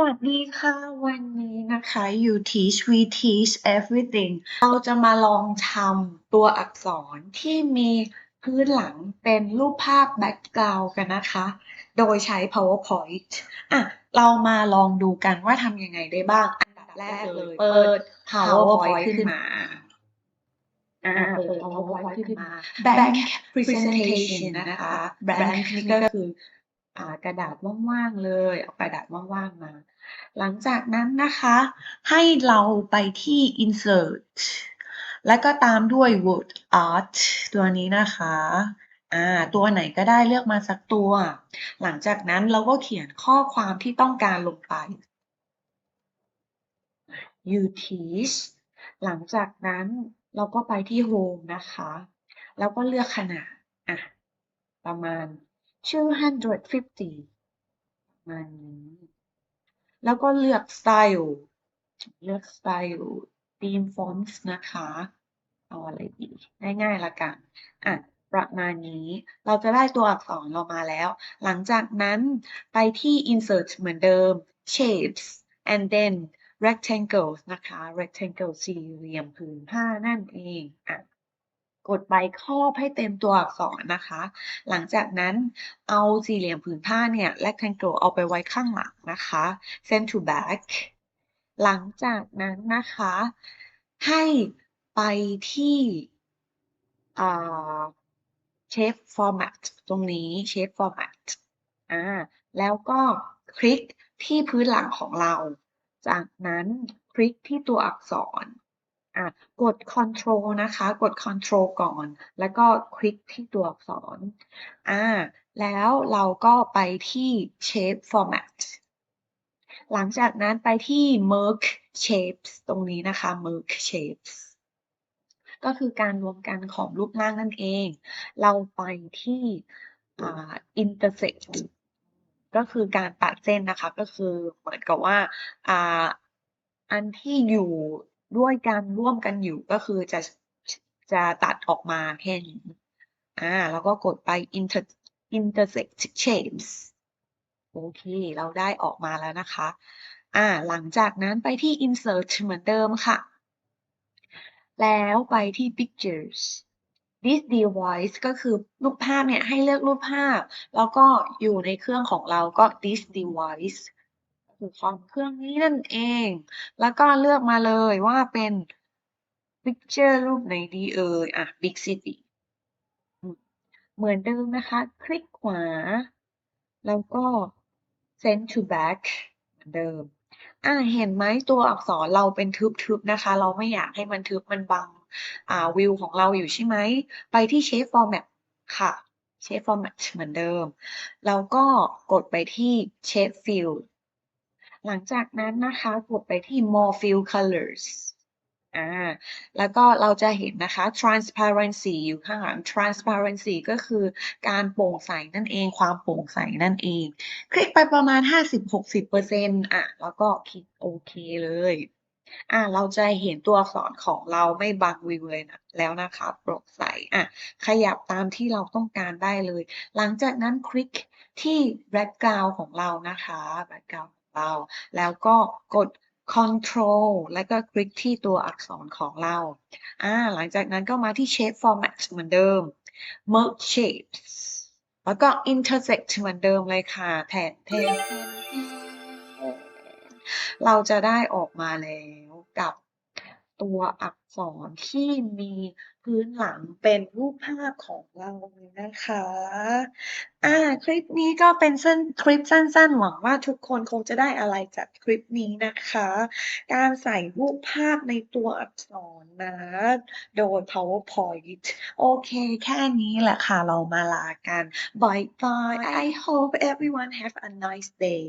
สวัสดีค่ะ วันนี้นะคะ You Teach We Teach Everything เราจะมาลองทำตัวอักษรที่มีพื้นหลังเป็นรูปภาพแบ็กกราวด์กันนะคะ โดยใช้ PowerPoint อะ เรามาลองดูกันว่าทำยังไงได้บ้าง อันดับแรกเลย เปิด PowerPoint ขึ้นมาอ่าเปิด PowerPoint ขึ้นมา Blank Presentation นะคะ Blank นี่ก็คืออ่า กระดาษว่างๆเลยเอากระดาษว่างๆมา หลังจากนั้นนะคะ ให้เราไปที่ insert แล้วก็ตามด้วย word art ตัวนี้นะคะอ่าตัวไหนก็ได้เลือกมาสักตัว หลังจากนั้นเราก็เขียนข้อความที่ต้องการลงไป you teach หลังจากนั้นเราก็ไปที่ home นะคะ แล้วก็เลือกขนาดอะประมาณ 250ประมาณนี้ แล้วก็เลือก style เลือก style theme fonts นะคะ เอาอะไรดีง่ายๆละกันอะประมาณนี้ เราจะได้ตัวอักษรเรามาแล้ว หลังจากนั้นไปที่ insert เหมือนเดิม shapes and then rectangles นะคะ rectangle สี่เหลี่ยมผืนผ้านั่นเองอะ กดไปครอบให้เต็มตัวอักษรนะคะ หลังจากนั้นเอาสี่เหลี่ยมผืนผ้าเนี่ย rectangle เอาไปไว้ข้างหลังนะคะ send to back หลังจากนั้นนะคะ ให้ไปที่อ่า shape format ตรงนี้ shape format อ่าแล้วก็คลิกที่พื้นหลังของเรา จากนั้นคลิกที่ตัวอักษร อะกด Control นะคะ กด Control ก่อน แล้วก็คลิกที่ตัวอักษรอ่าแล้วเราก็ไปที่ Shape Format หลังจากนั้นไปที่ Merge Shapes ตรงนี้นะคะ Merge Shapes ก็คือการรวมกันของรูปร่างนั่นเอง เราไปที่ Intersect ก็คือการตัดเส้นนะคะ ก็คือเหมือนกับว่าอันที่อยู่ ด้วยกันร่วมกันอยู่ก็คือจะจะตัดออกมาแค่นี้อ่าแล้วก็กดไป inter intersect shapes โอเค เราได้ออกมาแล้วนะคะ อ่า หลังจากนั้นไปที่ insert เหมือนเดิมค่ะ แล้วไปที่ pictures this device ก็คือรูปภาพเนี่ยให้เลือกรูปภาพ แล้วก็อยู่ในเครื่องของเราก็ this device คือคอมเครื่องนี้นั่นเอง แล้วก็เลือกมาเลยว่าเป็น picture รูปไหนดีเอ่ยอะ big city เหมือนเดิมนะคะ คลิกขวา แล้วก็ send to back เหมือนเดิมอ่าเห็นไหมตัวอักษรเราเป็นทึบๆนะคะ เราไม่อยากให้มันทึบมันบังอ่าวิวของเราอยู่ใช่ไหม ไปที่ shape format ค่ะ shape format เหมือนเดิม แล้วก็กดไปที่ shape fill หลังจากนั้นนะคะกดไปที่ more fill colors อ่าแล้วก็เราจะเห็นนะคะ transparency อยู่ข้างหลัง transparency ก็คือการโปร่งใสนั่นเอง ความโปร่งใสนั่นเอง คลิกไปประมาณ 50-60%อะแล้วก็คลิกโอเคเลยอ่าเราจะเห็นตัวอักษรของเราไม่บังวิวเลยนะแล้วนะคะโปร่งใสอะขยับตามที่เราต้องการได้เลย หลังจากนั้นคลิกที่ background ของเรานะคะ background เรา แล้วก็กด Control แล้วก็คลิกที่ตัวอักษรของเรา อ่า หลังจากนั้นก็มาที่ Shape Format เหมือนเดิม Merge Shapes แล้วก็ Intersect เหมือนเดิมเลยค่ะ แทนแทนเราจะได้ออกมาแล้วกับ ตัวอักษรที่มีพื้นหลังเป็นรูปภาพของเรานะคะอ่าคลิปนี้ก็เป็นสั้นคลิปสั้นๆหวังว่าทุกคนคงจะได้อะไรจากคลิปนี้นะคะ การใส่รูปภาพในตัวอักษรนะ โดย PowerPoint โอเคแค่นี้แหละค่ะเรามาลากัน Bye bye I hope everyone have a nice day